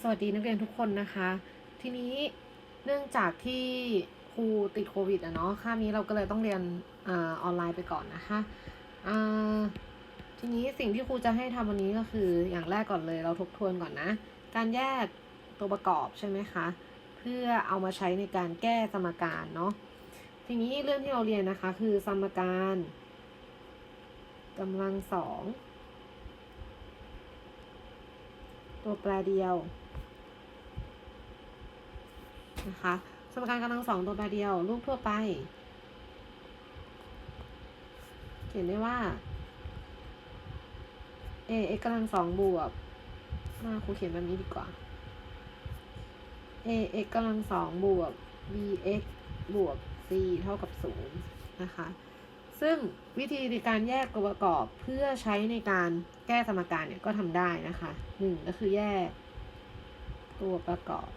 สวัสดีนักเรียนทุกคนนะคะ ทีนี้เนื่องจากที่ครูติดโควิดอะเนาะค่านี้เราก็เลยต้องเรียนอออนไลน์ไปก่อนนะคะทีนี้สิ่งที่ครูจะให้ทำวันนี้ก็คืออย่างแรกก่อนเลยเราทบทวนก่อนนะ การแยกตัวประกอบใช่ไหมคะ เพื่อเอามาใช้ในการแก้สมการเนาะทีนี้เรื่องที่เราเรียนนะคะ คือสมการกำลังสอง ตัวแปรเดียวนะคะสมการกำลังสองตัวแปรเดียว รูปทั่วไป เขียนได้ว่า a x กำลังสองบวกมาครูเขียนแบบนี้ดีกว่า a x กำลังสองบวก b x บวก c เท่ากับศูนย์นะคะ ซึ่งวิธีในการแยกตัวประกอบเพื่อใช้ในการแก้สมการเนี่ยก็ทำได้นะคะหนึ่งก็คือแยกตัวประกอบ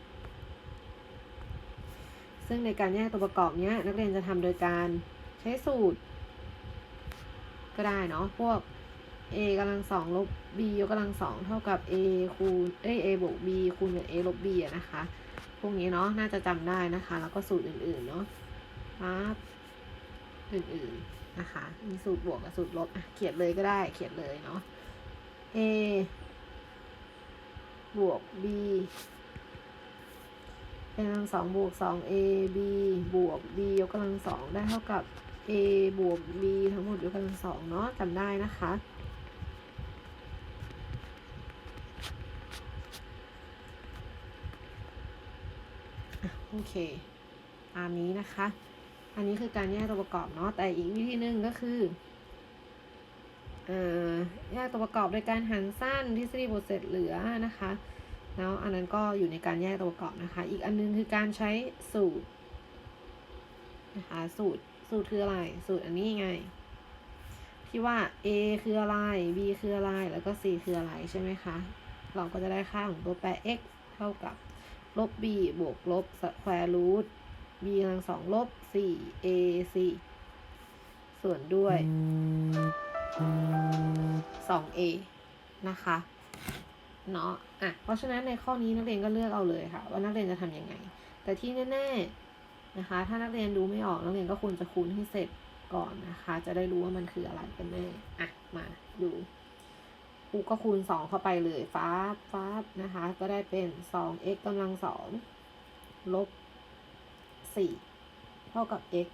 ซึ่งในการแยกตัวประกอบเนี้ยนักเรียนจะทำโดยการใช้สูตร ก็ได้เนาะพวก a กำลังสองลบ b ยกกำลังสองเท่ากับ a คูณเอ้ย a บวก b คูณกับ a ลบ b อะนะคะ พวกนี้เนาะน่าจะจำได้นะคะ แล้วก็สูตรอื่นๆเนาะครับอื่นๆ นะคะ มีสูตรบวกกับสูตรลบเขียนเลยก็ได้ เขียนเลยเนาะ a บวก b เป็นกำลังสองบวกสอง a b บวก b ยกกำลังสองได้เท่ากับ a บวก b ทั้งหมดยกกำลังสองเนาะจำได้นะคะอะโอเค ตามนี้นะคะ อันนี้คือการแยกตัวประกอบเนาะแต่อีกวิธีหนึ่งก็คือเอ่อแยกตัวประกอบโดยการหารสั้นทฤษฎีบทเสร็จเหลือนะคะแล้วอันนั้นก็อยู่ในการแยกตัวประกอบนะคะ อีกอันนึงคือการใช้สูตรนะคะสูตรสูตรคืออะไร สูตรอันนี้ไงที่ว่า a คืออะไร b คืออะไร แล้วก็ c คืออะไรใช่ไหมคะ เราก็จะได้ค่าของตัวแปร x เท่ากับลบ b บวกลบสแควร์รูท b กำลังสองลบ 4 ac ส่วนด้วย 2a นะคะเนาะอะเพราะฉะนั้นในข้อนี้นักเรียนก็เลือกเอาเลยค่ะ ว่านักเรียนจะทำยังไง แต่ที่แน่ๆนะคะ ถ้านักเรียนดูไม่ออกนักเรียนก็ควรจะคูณให้เสร็จก่อนนะคะ จะได้รู้ว่ามันคืออะไรกันแน่อะมาดูครูก็คูณ 2 เข้าไปเลยฟ้าฟ้านะคะ ก็ได้เป็น 2x กำลังสองลบ 4 เท่ากับ x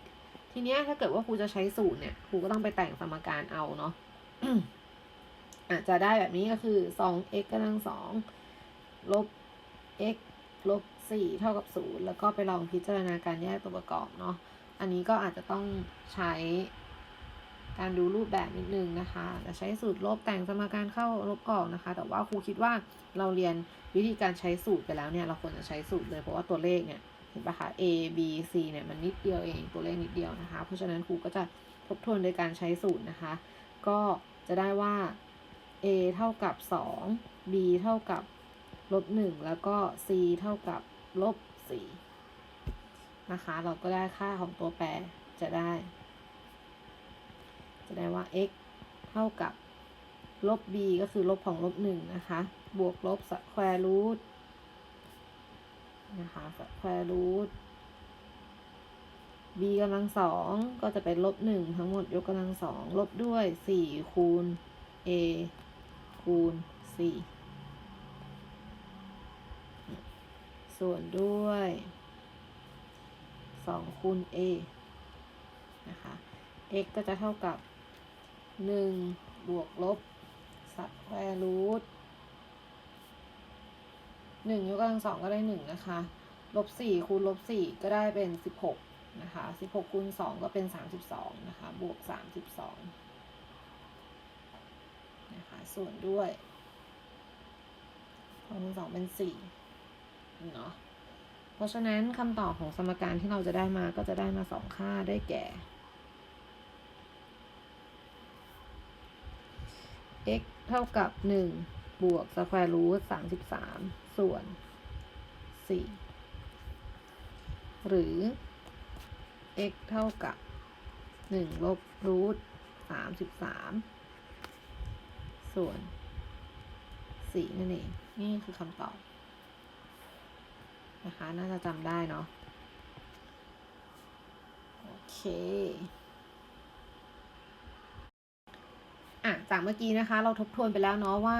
ทีเนี้ยถ้าเกิดว่าครูจะใช้สูตรเนี่ยครูก็ต้องไปแต่งสมการเอาเนาะอาจจะได้แบบนี้ก็คือ 2x กำลังสองลบ x ลบ 4 เท่ากับ 0 แล้วก็ไปลองพิจารณาการแยกตัวประกอบเนาะ อันนี้ก็อาจจะต้องใช้การดูรูปแบบนิดนึงนะคะ จะใช้สูตรลบแต่งสมการเข้าลบออกนะคะ แต่ว่าครูคิดว่าเราเรียนวิธีการใช้สูตรไปแล้วเนี่ย เราควรจะใช้สูตรเลยเพราะว่าตัวเลขเนี่ย ห็นปะคะ a b c เนี่ยมันนิดเดียวเองตัวเลขนิดเดียวนะคะ เพราะฉะนั้นครูก็จะทบทวนโดยการใช้สูตรนะคะ ก็จะได้ว่า a เท่ากับ 2 b เท่ากับลบ1แล้วก็ c เท่ากับลบ4นะคะ เราก็ได้ค่าของตัวแปรจะได้ จะได้ว่า x เท่ากับลบ b ก็คือลบของลบ1นะคะ บวกลบสแควร์รูท นะคะสแควร์รูท b กำลังสองก็จะเป็นลบหนึ่งทั้งหมดยกกำลังสองลบด้วยสี่คูณ a คูณ c ส่วนด้วยสองคูณ a นะคะ x ก็จะเท่ากับหนึ่งบวกลบสแควร์รูท หนึ่งยกกำลังสองก็ได้หนึ่งนะคะลบสี่คูณลบสี่ก็ได้เป็นสิบหกนะคะสิบหกคูณสองก็เป็นสามสิบสองนะคะบวกสามสิบสองนะคะส่วนด้วยสองคูณสองเป็นสี่เนาะเพราะฉะนั้นคำตอบของสมการที่เราจะได้มาก็จะได้มาสองค่าได้แก่ x เท่ากับหนึ่งบวกสแควร์รูทสามสิบสาม ส่วนสี่หรือ x เท่ากับหนึ่งลบรูทสามสิบสามส่วนสี่นั่นเอง นี่คือคำตอบ นะคะ น่าจะจำได้เนาะ โอเคอะจากเมื่อกี้นะคะ เราทบทวนไปแล้วเนาะว่า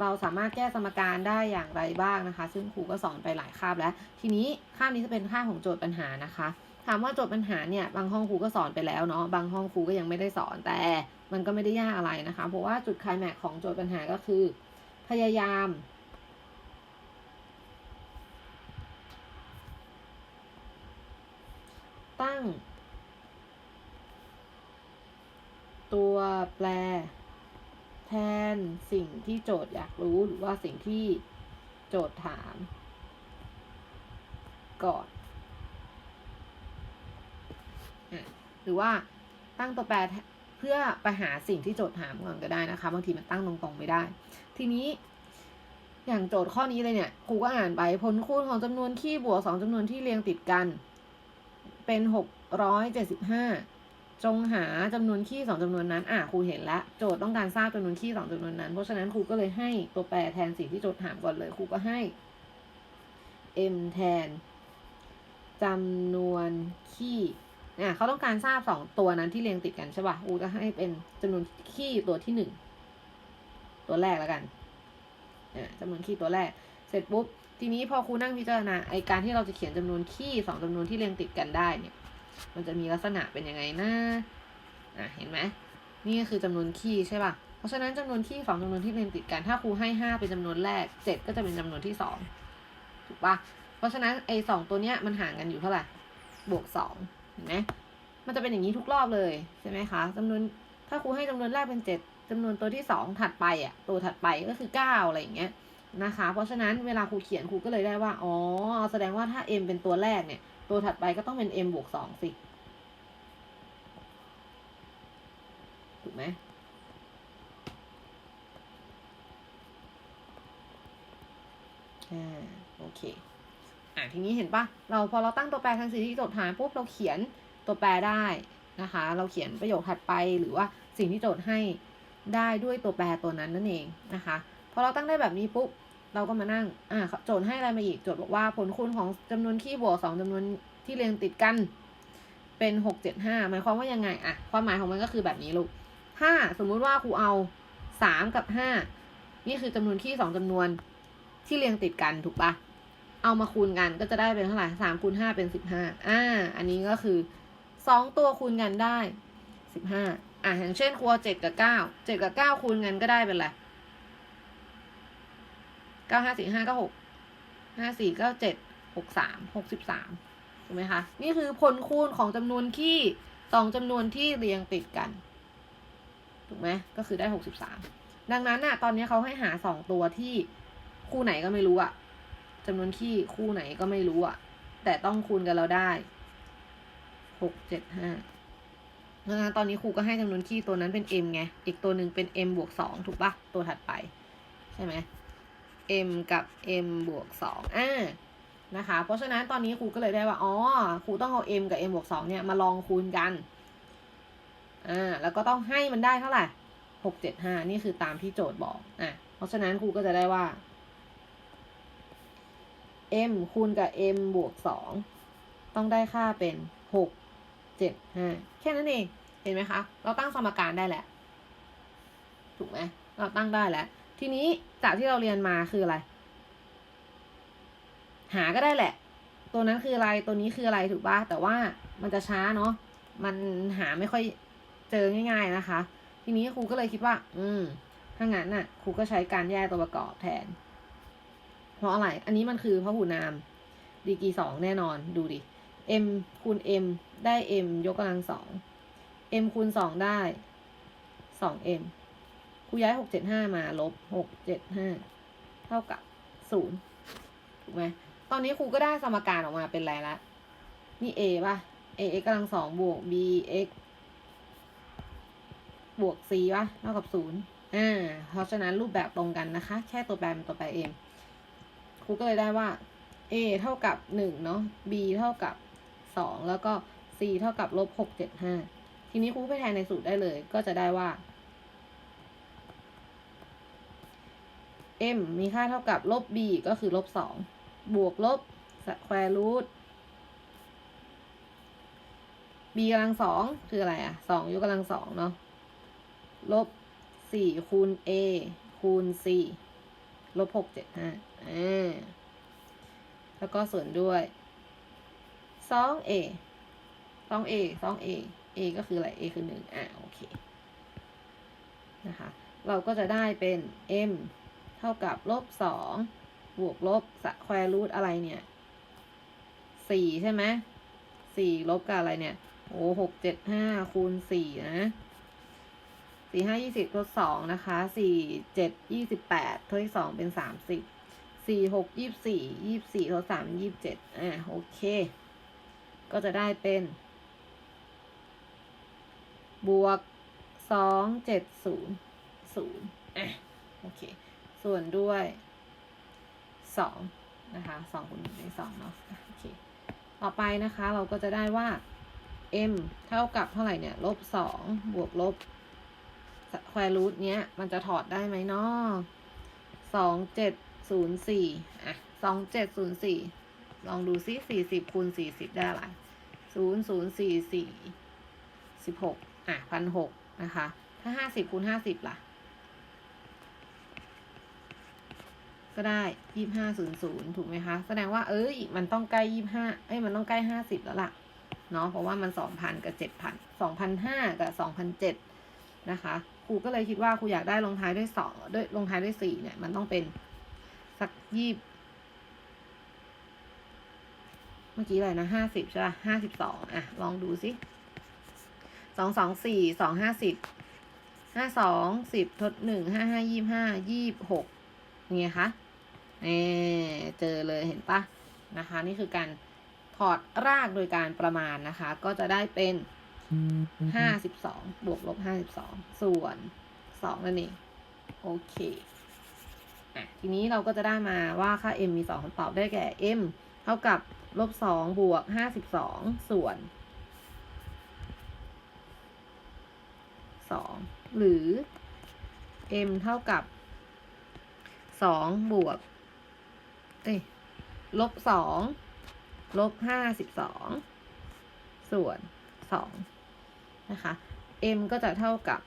เราสามารถแก้สมการได้อย่างไรบ้างนะคะ ซึ่งครูก็สอนไปหลายคาบแล้ว ทีนี้คาบนี้จะเป็นคาบของโจทย์ปัญหานะคะ ถามว่าโจทย์ปัญหาเนี่ยบางห้องครูก็สอนไปแล้วเนาะบางห้องครูก็ยังไม่ได้สอนแต่มันก็ไม่ได้ยากอะไรนะคะ เพราะว่าจุดคลายแม็กของโจทย์ปัญหาก็คือ พยายาม ตั้ง ตัวแปร แทนสิ่งที่โจทย์อยากรู้หรือว่าสิ่งที่โจทย์ถาม ก่อนอหรือว่าตั้งตัวแปรเพื่อไปหาสิ่งที่โจทย์ถามก่อนก็ได้นะคะ บางทีมันตั้งตรงๆไม่ได้ ทีนี้ อย่างโจทย์ข้อนี้เลยเนี่ยครูก็อ่านไปผลคูณของจำนวนคี่บวกสองจำนวนที่เรียงติดกัน เป็นหกร้อยเจ็ดสิบห้า จงหาจำนวนคี่สองจำนวนนั้น อะครูเห็นแล้วโจทย์ต้องการทราบจำนวนคี่สองจำนวนนั้น เพราะฉะนั้นครูก็เลยให้ตัวแปรแทนสิ่งที่โจทย์ถามก่อนเลยครูก็ให้ m แทนจำนวนคี่อะเขาต้องการทราบสองตัวนั้นที่เรียงติดกันใช่ป่ะครูจะให้เป็นจำนวนคี่ตัวที่หนึ่งตัวแรกแล้วกันจำนวนคี่ตัวแรก เสร็จปุ๊บ ทีนี้พอครูนั่งพิจารณาไอการที่เราจะเขียนจำนวนคี่สองจำนวนที่เรียงติดกันได้เนี่ย มันจะมีลักษณะเป็นยังไงนะอะเห็นไหมนี่ก็คือจำนวนคี่ใช่ป่ะ เพราะฉะนั้นจำนวนคี่สองจำนวนที่เรียงติดกัน ถ้าครูให้ห้าเป็นจำนวนแรกเจ็ดก็จะเป็นจำนวนที่สองถูกป่ะ เพราะฉะนั้นไอสองตัวเนี้ยมันห่างกันอยู่เท่าไหร่ บวกสองเห็นไหมมันจะเป็นอย่างนี้ทุกรอบเลยใช่ไหมคะจำนวนถ้าครูให้จำนวนแรกเป็นเจ็ดจำนวนตัวที่สองถัดไปอะ ตัวถัดไปก็คือเก้าอะไรอย่างเงี้ยนะคะ เพราะฉะนั้นเวลาครูเขียนครูก็เลยได้ว่า อ๋อ แสดงว่าถ้า m เป็นตัวแรกเนี่ย ตัวถัดไปก็ต้องเป็น m บวกสองสิ ถูกไหมอ่า โอเค อะทีนี้เห็นปะเราพอเราตั้งตัวแปรทางสิ่งที่โจทย์ถามปุ๊บเราเขียนตัวแปรได้นะคะ เราเขียนประโยคถัดไปหรือว่าสิ่งที่โจทย์ให้ได้ด้วยตัวแปรตัวนั้นนั่นเองนะคะ พอเราตั้งได้แบบนี้ปุ๊บ เราก็มานั่ง อ่าโจทย์ให้อะไรมาอีก โจทย์บอกว่าผลคูณของจำนวนคี่บวกสองจำนวนที่เรียงติดกัน เป็นหกเจ็ดห้าหมายความว่ายังไงอะความหมายของมันก็คือแบบนี้ลูกถ้าสมมุติว่าครูเอาสามกับห้านี่คือจำนวนคี่สองจำนวนที่เรียงติดกันถูกปะเอามาคูณกันก็จะได้เป็นเท่าไหร่สามคูณห้าเป็นสิบห้าอ่า อันนี้ก็คือสองตัวคูณกันได้สิบห้าอะอย่างเช่นครัวเจ็ดกับเก้าเจ็ดกับเก้าคูณกันก็ได้เป็นไร เก้าห้าสี่ห้าก็หกห้าสี่เก็เจ็ดหกสามหกสิบสามถูกไหมคะ นี่คือผลคูณของจำนวนคี่สองจำนวนที่เรียงติดกัน ถูกไหมก็คือได้หกสิบสามดังนั้นน่ะ ตอนนี้เขาให้หาสองตัวที่คู่ไหนก็ไม่รู้อะจำนวนคี่คู่ไหนก็ไม่รู้อะแต่ต้องคูณกันเราได้หกเจ็ดห้าดังนั้นตอนนี้ครูก็ให้จำนวนคี่ตัวนั้นเป็น m ไง อีกตัวหนึ่งเป็น m บวกสองถูกปะตัวถัดไป ใช่ไหม m กับ m บวกสองอ่านะคะ เพราะฉะนั้นตอนนี้ครูก็เลยได้ว่า อ๋อ ครูต้องเอา m กับ m บวกสองเนี่ยมาลองคูณกัน อ่า แล้วก็ต้องให้มันได้เท่าไหร่หกเจ็ดห้านี่คือตามที่โจทย์บอก อะ เพราะฉะนั้นครูก็จะได้ว่า m คูณกับ m บวกสองต้องได้ค่าเป็นหกเจ็ดห้าแค่นั้นเอง เห็นไหมคะ เราตั้งสมการได้แหละ ถูกไหม เราตั้งได้แล้ว ทีนี้จากที่เราเรียนมาคืออะไร หาก็ได้แหละ ตัวนั้นคืออะไรตัวนี้คืออะไรถูกปะแต่ว่ามันจะช้าเนาะมันหาไม่ค่อยเจอง่าย ๆนะคะ ทีนี้ครูก็เลยคิดว่า อืมถ้างั้นน่ะครูก็ใช้การแยกตัวประกอบแทน เพราะอะไร อันนี้มันคือพหูนามดีกีสองแน่นอนดูดิ m คูณ m ได้ m ยกกำลังสอง m คูณสองได้สอง m ครูย้ายหกเจ็ดห้ามาลบหกเจ็ดห้าเท่ากับศูนย์ถูกไหมตอนนี้ครูก็ได้สมการออกมาเป็นไรละ นี่ a ป่ะ a x กำลังสองบวก b x บวก c ป่ะเท่ากับศูนย์อ่า เพราะฉะนั้นรูปแบบตรงกันนะคะ แค่ตัวแปรเป็นตัวแปรเอง ครูก็เลยได้ว่า a เท่ากับหนึ่งเนาะ b เท่ากับสองแล้วก็ c เท่ากับลบหกเจ็ดห้าทีนี้ครูไปแทนในสูตรได้เลย ก็จะได้ว่า m มีค่าเท่ากับลบ b ก็คือลบสองบวกลบสแควร์รูท b กำลังสองคืออะไรอะสองยกกำลังสองเนาะลบสี่คูณ a คูณ c ลบหกเจ็ดห้าอ่าแล้วก็ส่วนด้วยสอง a สอง a สอง a a ก็คืออะไร a คือหนึ่งอะโอเค นะคะ เราก็จะได้เป็น m เท่ากับลบสองบวกลบสแควร์รูทอะไรเนี่ยสี่ใช่ไหมสี่ลบกับอะไรเนี่ย โอ้หกเจ็ดห้าคูณสี่นะสี่ห้ายี่สิบทดสองนะคะสี่เจ็ดยี่สิบแปดทดที่สองเป็นสามสิบสี่หกยี่สี่ยี่สิบสี่ทดสามยี่เจ็ดอะโอเค ก็จะได้เป็น บวกสองเจ็ดศูนย์ศูนย์อะโอเค ส่วนด้วยสองนะคะสองคูณหนึ่งเป็นสองเนาะโอเคต่อไปนะคะเราก็จะได้ว่า m เท่ากับเท่าไหร่เนี่ยลบสองบวกลบสแควร์รูทเนี้ย มันจะถอดได้ไหมเนาะสองเจ็ดศูนย์สี่อะสองเจ็ดศูนย์สี่ลองดูซิสี่สิบคูณสี่สิบได้อะไรศูนย์ศูนย์สี่สี่สิบหกอะพันหกนะคะ ถ้าห้าสิบคูณห้าสิบล่ะ ก็ได้ยี่ห้าศูนย์ศูนย์ถูกไหมคะ แสดงว่าเอ้ยมันต้องใกล้ยี่ห้าเอ้ยมันต้องใกล้ห้าสิบแล้วล่ะเนาะเพราะว่ามันสองพันกับเจ็ดพันสองพันห้ากับสองพันเจ็ดนะคะครูก็เลยคิดว่าครูอยากได้ลงท้ายด้วยสองด้วยลงท้ายด้วยสี่เนี่ย มันต้องเป็นสักยี่เมื่อกี้อะไรนะห้าสิบใช่ป่ะห้าสิบสองอะ ลองดูสิสองสองสี่สองห้าสิบห้าสองสิบทดหนึ่งห้าห้ายี่ห้ายี่หก ไงคะเอเจอเลยเห็นปะนะคะ นี่คือการถอดรากโดยการประมาณนะคะ ก็จะได้เป็นห้าสิบสองบวกลบห้าสิบสองส่วนสองนั่นเองโอเคอะทีนี้เราก็จะได้มาว่าค่า m มีสองคำตอบได้แก่ m เท่ากับลบสองบวกห้าสิบสองส่วนสองหรือ m เท่ากับ สองบวก เอ้ย ลบสองลบห้าสิบสองส่วนสองนะคะ m ก็จะเท่ากับ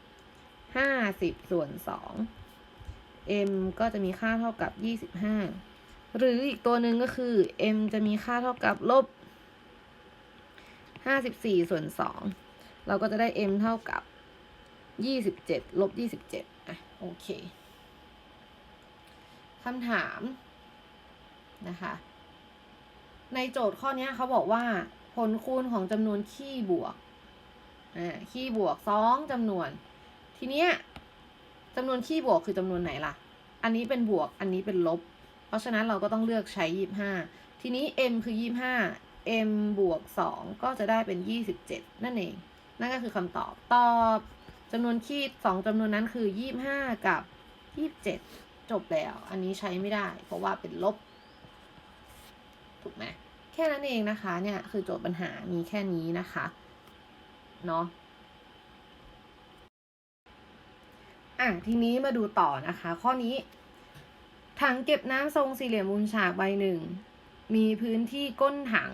ห้าสิบส่วนสอง m ก็จะมีค่าเท่ากับยี่สิบห้าหรืออีกตัวหนึ่งก็คือ m จะมีค่าเท่ากับลบห้าสิบสี่ส่วนสองเราก็จะได้ m เท่ากับยี่สิบเจ็ดลบยี่สิบเจ็ดอะโอเค คำถามนะคะ ในโจทย์ข้อนี้เขาบอกว่า ผลคูณของจำนวนคี่บวกอ่าคี่บวกสองจำนวน ทีเนี้ยจำนวนคี่บวกคือจำนวนไหนล่ะ อันนี้เป็นบวก อันนี้เป็นลบ เพราะฉะนั้นเราก็ต้องเลือกใช้ยี่ห้าทีนี้ m คือยี่ห้า m บวกสองก็จะได้เป็นยี่สิบเจ็ดนั่นเอง นั่นก็คือคำตอบ ตอบจำนวนคี่สองจำนวนนั้นคือยี่ห้ากับยี่สิบเจ็ด จบแล้ว อันนี้ใช้ไม่ได้ เพราะว่าเป็นลบ ถูกไหมแค่นั้นเองนะคะ เนี่ยคือโจทย์ปัญหามีแค่นี้นะคะ เนาะอะทีนี้มาดูต่อนะคะ ข้อนี้ ถังเก็บน้ำทรงสี่เหลี่ยมมุมฉากใบหนึ่ง มีพื้นที่ก้นถัง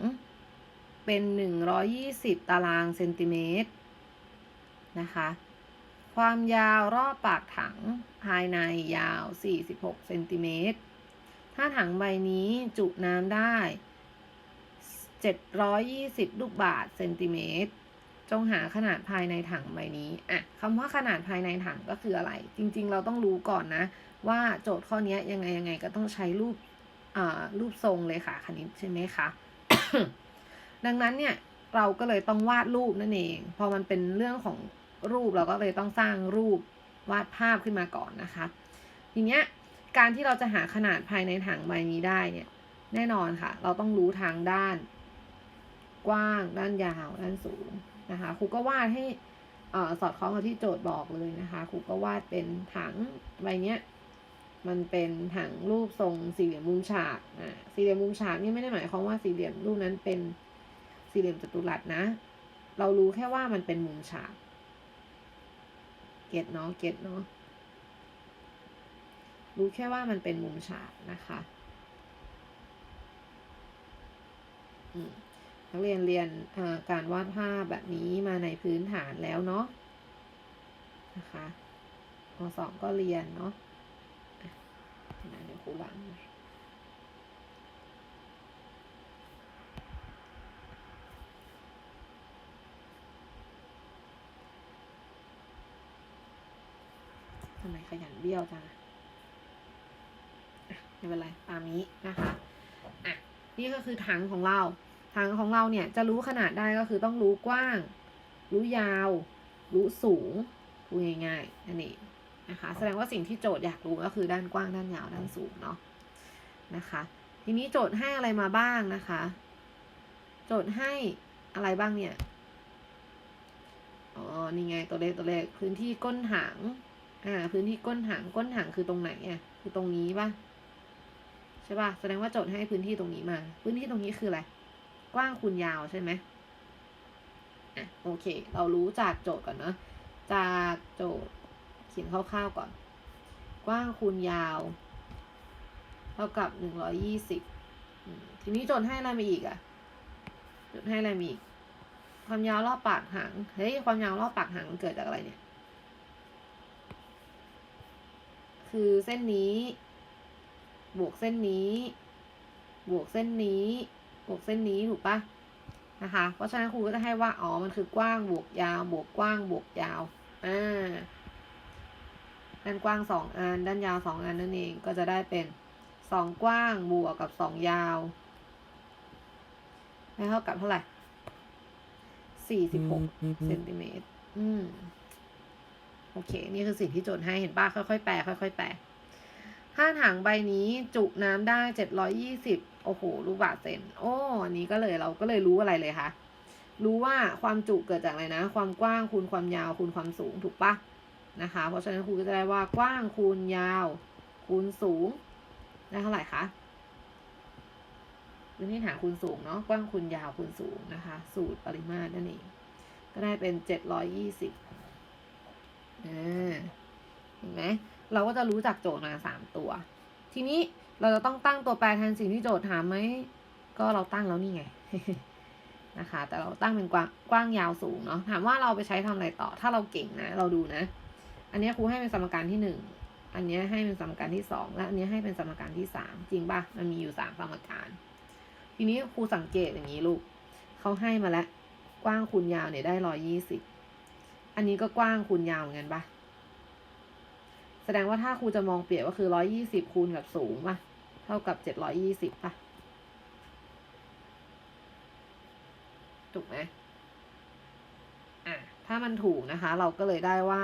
เป็นหนึ่งร้อยี่สิบตารางเซนติเมตรนะคะ ความยาวรอบปากถังภายในยาว 46 เซนติเมตร ถ้าถังใบนี้จุน้ำได้ 720 ลูกบาทเซนติเมตร จงหาขนาดภายในถังใบนี้อะคำว่าขนาดภายในถังก็คืออะไร จริงๆ เราต้องรู้ก่อนนะ ว่าโจทย์ข้อนี้ยังไงยังไงก็ต้องใช้รูปอ่ารูปทรงเลยค่ะคณิตใช่ไหมคะ ดังนั้นเนี่ยเราก็เลยต้องวาดรูปนั่นเอง พอมันเป็นเรื่องของ รูปเราก็เลยต้องสร้างรูปวาดภาพขึ้นมาก่อนนะคะ ทีเนี้ยการที่เราจะหาขนาดภายในถังใบนี้ได้เนี่ยแน่นอนค่ะ เราต้องรู้ทางด้าน กว้าง ด้านยาว ด้านสูงนะคะครูก็วาดให้อสอดคล้องกับที่โจทย์บอกเลยนะคะครูก็วาดเป็นถังใบเนี้ยมันเป็นถังรูปทรงสี่เหลี่ยมมุมฉากอ่าสี่เหลี่ยมมุมฉากนี่ไม่ได้หมายความว่าสี่เหลี่ยมรูปนั้นเป็นสี่เหลี่ยมจัตุรัสนะ เรารู้แค่ว่ามันเป็นมุมฉาก เก็ตเนาะเก็ตเนาะรู้แค่ว่ามันเป็นมุมฉากนะคะนักเรียนเรียนการวาดภาพแบบนี้มาในพื้นฐานแล้วเนาะนะคะมสองก็เรียนเนาะเดี๋ยวนครูล้างหน่อย ทำไมขยันเบี้ยวจังไม่เป็นไรตามนี้นะคะอะนี่ก็คือถังของเรา ถังของเราเนี่ยจะรู้ขนาดได้ก็คือต้องรู้กว้าง รู้ยาว รู้สูงพูดง่ายๆนั่นเองนะคะแสดงว่าสิ่งที่โจทย์อยากรู้ก็คือด้านกว้างด้านยาวด้านสูงเนาะนะคะ ทีนี้โจทย์ให้อะไรมาบ้างนะคะ โจทย์ให้อะไรบ้างเนี่ยอ๋อนี่ไงตัวเลขตัวเลขพื้นที่ก้นถัง อ่า พื้นที่ก้นถังก้นถังคือตรงไหนอะ คือตรงนี้ป่ะใช่ป่ะแสดงว่าโจทย์ให้พื้นที่ตรงนี้มา พื้นที่ตรงนี้คืออะไรกว้างคูณยาวใช่ไหมอะโอเค เรารู้จากโจทย์ก่อนเนาะจากโจทย์เขียนคร่าวๆก่อน กว้างคูณยาวเท่ากับหนึ่งร้อยยี่สิบทีนี้โจทย์ให้อะไรมาอีกอะโจทย์ให้อะไรมาอีกความยาวรอบปากหาง เฮ้ย ความยาวรอบปากหางมันเกิดจากอะไรเนี่ย คือเส้นนี้ บวกเส้นนี้ บวกเส้นนี้ บวกเส้นนี้ถูกปะนะคะ เพราะฉะนั้นครูก็จะให้ว่า อ๋อ มันคือกว้าง บวกยาว บวกกว้าง บวกยาว อ่า ด้านกว้างสองอัน ด้านยาวสองอันนั่นเอง ก็จะได้เป็นสองกว้าง บวกกับสองยาวได้เท่ากับเท่าไหร่สี่สิบหกเซนติเมตร อืม โอเค นี่คือสิ่งที่โจทย์ให้เห็นป่ะค่อยๆแปลค่อย ๆ แปลถ้าถังใบนี้จุน้ำได้เจ็ดร้อยี่สิบโอ้โหลูกบาศก์เซนโอ้อันนี้ก็เลยเราก็เลยรู้อะไรเลยคะรู้ว่าความจุเกิดจากอะไรนะ ความกว้างคูณความยาวคูณความสูงถูกปะนะคะ เพราะฉะนั้นครูก็จะได้ว่ากว้างคูณยาว คูณสูงได้เท่าไหร่คะพื้นที่ฐานคูณสูงเนาะกว้างคูณยาวคูณสูงนะคะ สูตรปริมาตรนั่นเองก็ได้เป็นเจ็ดร้อยยี่สิบ อ่าเห็นไหมเราก็จะรู้จักโจทย์มาสามตัว ทีนี้เราจะต้องตั้งตัวแปรแทนสิ่งที่โจทย์ถามไหม ก็เราตั้งแล้วนี่ไงนะคะ แต่เราตั้งเป็นกว้างกว้างยาวสูงเนาะ ถามว่าเราไปใช้ทำอะไรต่อ ถ้าเราเก่งนะ เราดูนะ อันนี้ครูให้เป็นสมการที่หนึ่ง อันนี้ให้เป็นสมการที่สอง และอันนี้ให้เป็นสมการที่สาม จริงป่ะมันมีอยู่สามสมการ ทีนี้ครูสังเกตอย่างนี้ลูก เขาให้มาแล้ว กว้างคูณยาวเนี่ยได้ร้อยยี่สิบ อันนี้ก็กว้างคูณยาวเหมือนกันป่ะแสดงว่าถ้าครูจะมองเปรียบก็คือร้อยยี่สิบคูณกับสูงป่ะเท่ากับเจ็ดร้อยยี่สิบป่ะถูกไหมอะ ถ้ามันถูกนะคะ เราก็เลยได้ว่า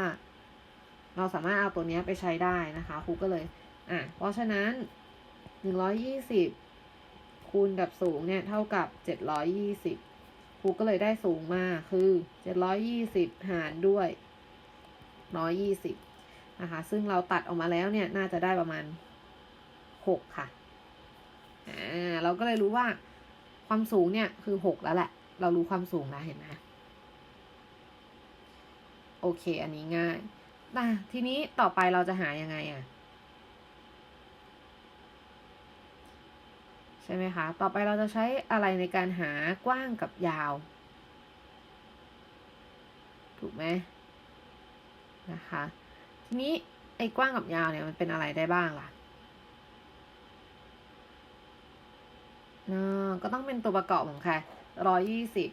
เราสามารถเอาตัวนี้ไปใช้ได้นะคะครูก็เลย อะ เพราะฉะนั้นหนึ่งร้อยยี่สิบคูณกับสูงเนี่ย เท่ากับเจ็ดร้อยยี่สิบ รูก็เลยได้สูงมาคือเจ็ดร้อยยี่สิบหารด้วยร้อยยี่สิบนะคะ ซึ่งเราตัดออกมาแล้วเนี่ย น่าจะได้ประมาณหกค่ะ อ่า เราก็เลยรู้ว่าความสูงเนี่ยคือหกแล้วแหละ เรารู้ความสูงแล้วเห็นไหมโอเค อันนี้ง่ายนะทีนี้ต่อไปเราจะหายังไงอะ่ะ ใช่ไหมคะ ต่อไปเราจะใช้อะไรในการหากว้างกับยาว ถูกไหมนะคะ ทีนี้ไอ้กว้างกับยาวเนี่ยมันเป็นอะไรได้บ้างล่ะนะก็ต้องเป็นตัวประกอบของใครร้อยยี่สิบ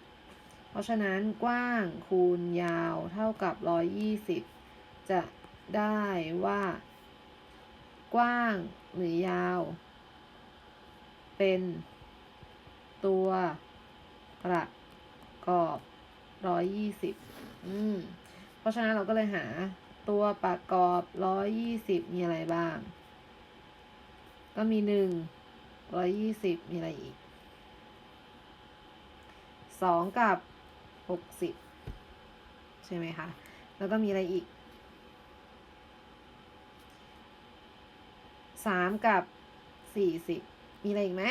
เพราะฉะนั้นกว้างคูณยาวเท่ากับร้อยยี่สิบจะได้ว่า กว้างหรือยาว เป็นตัวประกอบร้อยยี่สิบอืม เพราะฉะนั้นเราก็เลยหาตัวประกอบร้อยยี่สิบมีอะไรบ้าง ก็มีหนึ่งร้อยยี่สิบมีอะไรอีกสองกับหกสิบใช่ไหมคะ แล้วก็มีอะไรอีกสามกับสี่สิบ มีอะไรอีกไหม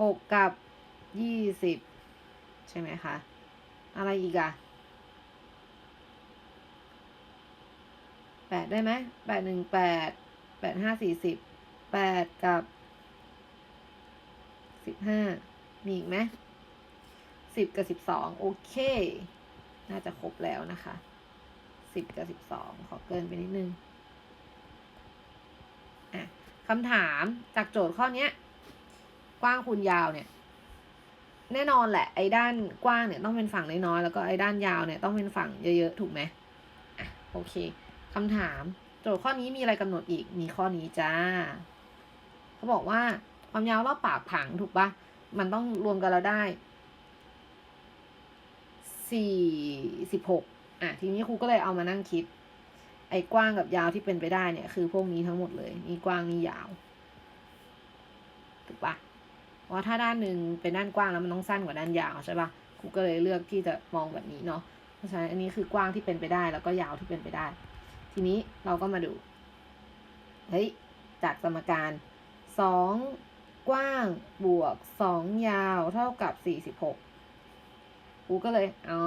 หกกับยี่สิบใช่ไหมคะ อะไรอีกอะแปดได้ไหมแปดหนึ่งแปดแปดห้าสี่สิบแปดกับสิบห้ามีอีกไหมสิบกับสิบสองโอเค น่าจะครบแล้วนะคะสิบกับสิบสองขอเกินไปนิดนึง คำถามจากโจทย์ข้อเนี้ยกว้างคูณยาวเนี่ย แน่นอนแหละ ไอ้ด้านกว้างเนี่ยต้องเป็นฝั่งน้อยๆแล้วก็ไอ้ด้านยาวเนี่ยต้องเป็นฝั่งเยอะๆ ถูกไหมอะโอเคคำถาม โจทย์ข้อนี้มีอะไรกำหนดอีกมีข้อนี้จ้าเขาบอกว่าความยาวรอบปากผังถูกปะมันต้องรวมกันแล้วได้สี่สิบหกอะทีนี้ครูก็เลยเอามานั่งคิด ไอ้กว้างกับยาวที่เป็นไปได้เนี่ยคือพวกนี้ทั้งหมดเลยนี่กว้างนี่ยาวถูกปะเพราถ้าด้านหนึ่งเป็นด้านกว้างแล้วมันต้องสั้นกว่าด้านยาวใช่ปะครูก็เลยเลือกที่จะมองแบบนี้เนาะเพราะฉะนั้นอันนี้คือกว้างที่เป็นไปได้แล้วก็ยาวที่เป็นไปได้ ทีนี้เราก็มาดูเฮ้ยจากสมการสองกว้างบวกสองยาวเท่ากับสี่สิบหกกูก็เลยอ๋อ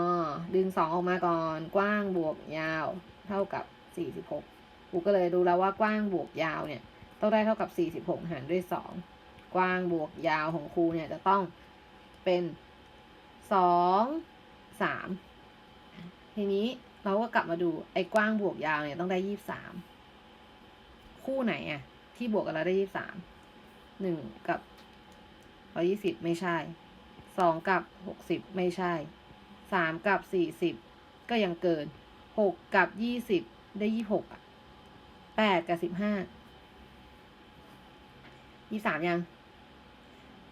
ดึงสองออกมาก่อน กว้างบวกยาวเท่ากับ สี่สิบหกกูก็เลยดูแล้วว่ากว้างบวกยาวเนี่ยต้องได้เท่ากับสี่สิบหกหารด้วยสองกว้างบวกยาวของครูเนี่ยจะต้องเป็นสองสามทีนี้เราก็กลับมาดูไอ้กว้างบวกยาวเนี่ยต้องได้ยี่สามคู่ไหนอะที่บวกกันแล้วได้ยี่สามหนึ่งกับร้อยี่สิบไม่ใช่สองกับหกสิบไม่ใช่สามกับสี่สิบก็ยังเกินหกกับยี่สิบ ได้ยี่หกอะแปดกับสิบห้ายี่สามยัง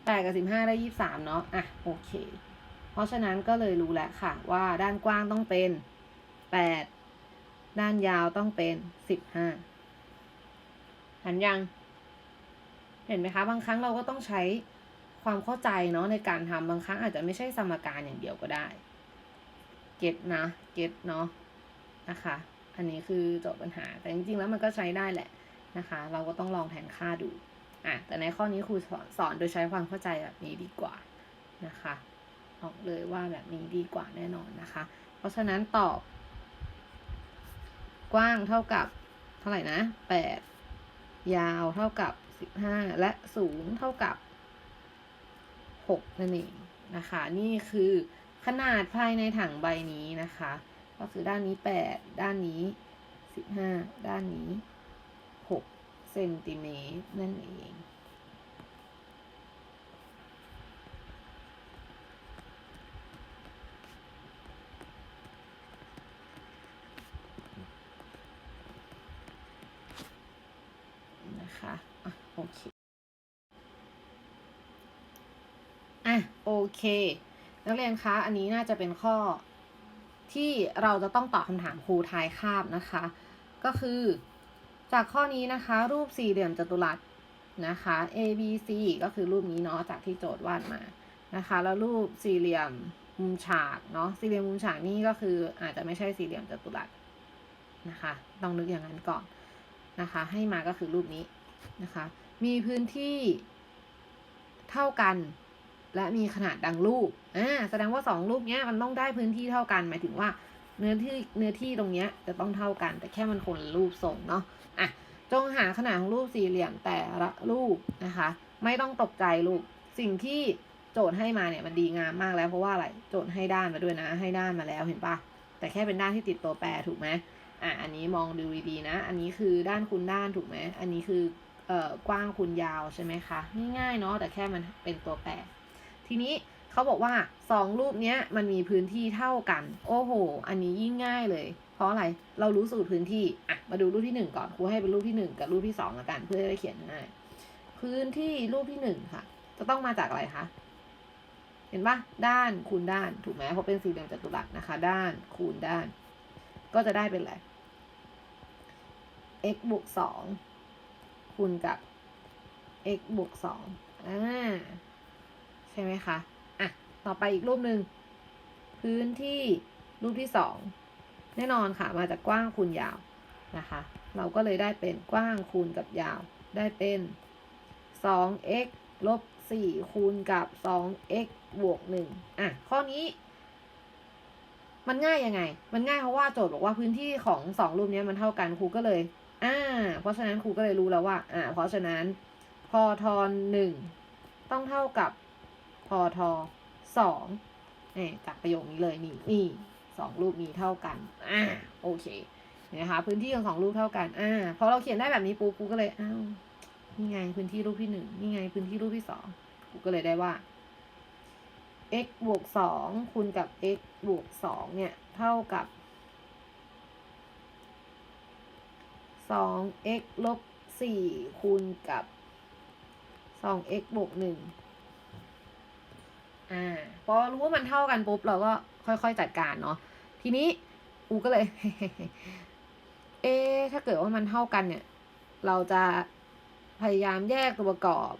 แปดกับสิบห้าได้ยี่สามเนาะอะโอเค เพราะฉะนั้นก็เลยรู้แล้วค่ะ ว่าด้านกว้างต้องเป็นแปดด้านยาวต้องเป็นสิบห้าหันยัง เห็นไหมคะ บางครั้งเราก็ต้องใช้ความเข้าใจเนาะในการทำบางครั้งอาจจะไม่ใช่สมการอย่างเดียวก็ได้ เก็ตนะ เก็ตเนาะนะคะ อันนี้คือโจทย์ปัญหา แต่จริงๆแล้วมันก็ใช้ได้แหละนะคะ เราก็ต้องลองแทนค่าดูอะแต่ในข้อนี้ครูสอนสอนโดยใช้ความเข้าใจแบบนี้ดีกว่านะคะบอกเลยว่าแบบนี้ดีกว่าแน่นอนนะคะ เพราะฉะนั้นตอบ กว้างเท่ากับเท่าไหร่นะแปดยาวเท่ากับสิบห้าและสูงเท่ากับหกนั่นเองนะคะ นี่คือขนาดภายในถังใบนี้นะคะ ก็คือด้านนี้แปดด้านนี้สิบห้าด้านนี้หกเซนติเมตรนั่นเองนะคะอะโอเค อะ โอเค นักเรียนคะ อันนี้น่าจะเป็นข้อ ที่เราจะต้องตอบคำถามครูทายคาบนะคะ ก็คือ จากข้อนี้นะคะ รูปสี่เหลี่ยมจัตุรัสนะคะ A B C ก็คือรูปนี้เนาะจากที่โจทย์วาดมานะคะ แล้วรูปสี่เหลี่ยมมุมฉากเนาะสี่เหลี่ยมมุมฉากนี่ก็คืออาจจะไม่ใช่สี่เหลี่ยมจัตุรัสนะคะต้องนึกอย่างนั้นก่อนนะคะ ให้มาก็คือรูปนี้นะคะ มีพื้นที่เท่ากัน และมีขนาดดังรูปอ่าแสดงว่าสองรูปเนี้ยมันต้องได้พื้นที่เท่ากัน หมายถึงว่าเนื้อที่เนื้อที่ตรงเนี้ยจะต้องเท่ากัน แต่แค่มันคนรูปทรงเนาะอะจงหาขนาดของรูปสี่เหลี่ยมแต่ละรูปนะคะ ไม่ต้องตกใจลูกสิ่งที่โจทย์ให้มาเนี่ยมันดีงามมากแล้วเพราะว่าอะไรโจทย์ให้ด้านมาด้วยนะ ให้ด้านมาแล้วเห็นปะแต่แค่เป็นด้านที่ติดตัวแปรถูกไหมอะอันนี้มองดูดีๆนะ อันนี้คือด้านคูณด้านถูกไหมอันนี้คือเอ่อกว้างคูณยาวใช่ไหมคะง่ายๆเนาะแต่แค่มันเป็นตัวแปร ทีนี้เขาบอกว่าสองรูปเนี้ยมันมีพื้นที่เท่ากัน โอ้โห อันนี้ยิ่งง่ายเลย เพราะอะไรเรารู้สูตรพื้นที่อะมาดูรูปที่หนึ่งก่อนครูให้เป็นรูปที่หนึ่งกับรูปที่สองละกันเพื่อจะได้เขียนง่ายพื้นที่รูปที่หนึ่งค่ะ จะต้องมาจากอะไรคะเห็นปะด้านคูณด้านถูกไหมเพราะเป็นสี่เหลี่ยมจัตุรัสนะคะ ด้านคูณด้าน ก็จะได้เป็นอะไร x บวกสองคูณกับ x บวกสองอ่า ช่ไหมคะ อะ ต่อไปอีกรูปหนึ่ง พื้นที่รูปที่สอง แน่นอนค่ะ มาจากกว้างคูณยาวนะคะ เราก็เลยได้เป็นกว้างคูณกับยาว ได้เป็น 2x ลบ 4 คูณกับ 2x บวก 1 อะ ข้อนี้ มันง่ายยังไง มันง่ายเพราะว่าโจทย์บอกว่าพื้นที่ของสองรูปนี้มันเท่ากันครูก็เลย อ่า เพราะฉะนั้นครูก็เลยรู้แล้วว่า อ่า เพราะฉะนั้น พอทอนหนึ่งต้องเท่ากับ พอทอสองเนี่ยจากประโยคนี้เลยนี่นี่สองรูปนี้เท่ากันอ่าโอเคนะคะพื้นที่ของสองรูปเท่ากันอ่าพอเราเขียนได้แบบนี้ปุ๊บกูก็เลยอ้าวนี่ไงพื้นที่รูปที่หนึ่งนี่ไงพื้นที่รูปที่สองกูก็เลยได้ว่า x บวกสองคูณกับ x บวกสองเนี่ย เท่ากับสอง x ลบสี่คูณกับสอง x บวกหนึ่ง อ่าพอรู้ว่ามันเท่ากันปุ๊บเราก็ค่อยๆจัดการเนาะทีนี้กูก็เลย เอ๊ถ้าเกิดว่ามันเท่ากันเนี่ย เราจะพยายามแยกตัวประกอบ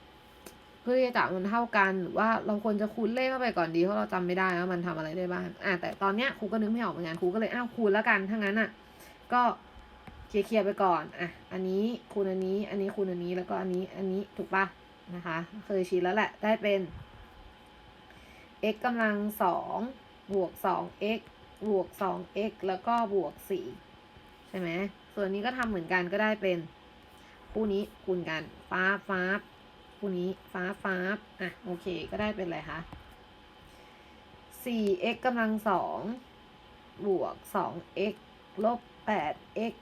เพื่อที่จะจับมันเท่ากันหรือว่าเราควรจะคูณเลขเข้าไปก่อนดีเพราะเราจำไม่ได้ว่ามันทำอะไรได้บ้างอะแต่ตอนเนี้ยครูก็นึกไม่ออกเหมือนกันครูก็เลยอ้าวคูณแล้วกันถ้างั้นอะ ก็เคลียร์ๆไปก่อน อะ อันนี้คูณอันนี้ อันนี้คูณอันนี้ แล้วก็อันนี้ อันนี้ ถูกปะนะคะ เคยชินแล้วแหละ ได้เป็น x กำลังสองบวกสอง x บวกสอง x แล้วก็บวกสี่ใช่ไหมส่วนนี้ก็ทำเหมือนกันก็ได้เป็นคู่นี้คูณกันฟ้าฟ้าคู่นี้ฟ้าฟ้าอะโอเคก็ได้เป็นอะไรคะสี่ x กำลังสองบวกสอง x ลบแปด x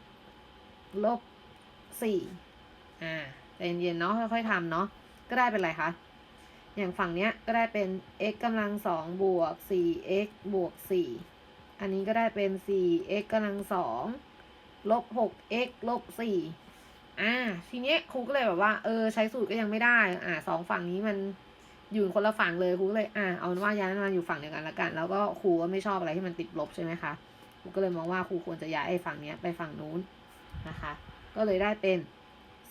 ลบสี่อ่าใจเย็นๆเนาะค่อยๆทำเนาะก็ได้เป็นอะไรคะ อย่างฝั่งเนี้ยก็ได้เป็น x กำลังสองบวกสี่ x บวกสี่อันนี้ก็ได้เป็นสี่ x กำลังสองลบหก x ลบสี่อ่า ทีเนี้ยครูก็เลยแบบว่า เออ ใช้สูตรก็ยังไม่ได้ อ่าสองฝั่งนี้มันอยู่คนละฝั่งเลยครูก็เลย อ่า เอาว่าย้ายมาอยู่ฝั่งเดียวกันละกัน แล้วก็ครูก็ไม่ชอบอะไรที่มันติดลบใช่ไหมคะ ครูก็เลยมองว่าครูควรจะย้ายไอ้ฝั่งเนี้ยไปฝั่งนู้นนะคะ ก็เลยได้เป็น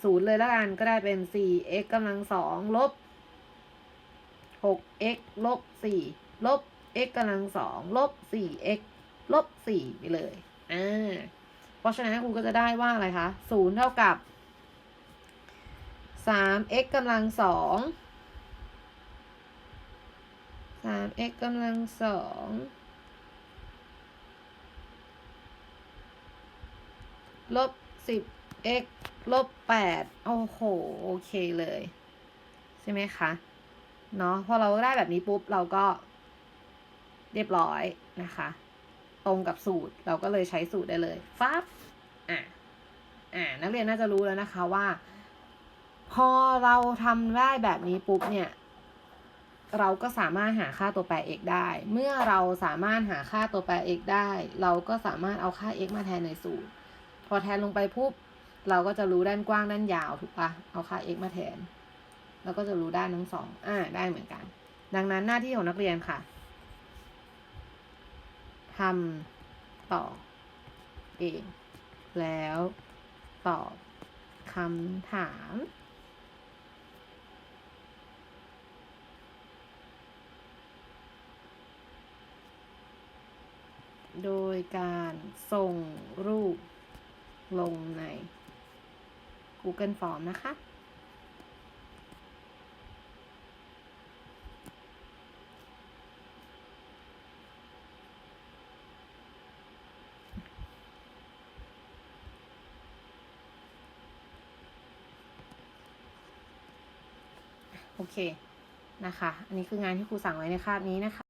ศูนย์เลยละกัน ก็ได้เป็นสี่ x กำลังสองลบ หก x ลบสี่ลบ x กำลังสองลบสี่ x ลบสี่ไปเลย อ่า เพราะฉะนั้นครูก็จะได้ว่าอะไรคะศูนย์เท่ากับสาม x กำลังสองสาม x กำลังสองลบสิบ x ลบแปดโอ้โห โอเคเลย ใช่ไหมคะ เนาะพอเราได้แบบนี้ปุ๊บเราก็เรียบร้อยนะคะ ตรงกับสูตรเราก็เลยใช้สูตรได้เลยฟับอะอ่านักเรียนน่าจะรู้แล้วนะคะว่า พอเราทำได้แบบนี้ปุ๊บเนี่ยเราก็สามารถหาค่าตัวแปร x ได้ เมื่อเราสามารถหาค่าตัวแปร x ได้ เราก็สามารถเอาค่า x มาแทนในสูตร พอแทนลงไปปุ๊บ เราก็จะรู้ด้านกว้างด้านยาวถูกปะเอาค่า x มาแทน เราก็จะรู้ด้านทั้งสองอ่าได้เหมือนกัน ดังนั้นหน้าที่ของนักเรียนค่ะทำต่อเองแล้วตอบคำถาม โดยการส่งรูปลงใน Google Form นะคะ เคนะคะ อันนี้คืองานที่ครูสั่งไว้ในคาบนี้นะคะ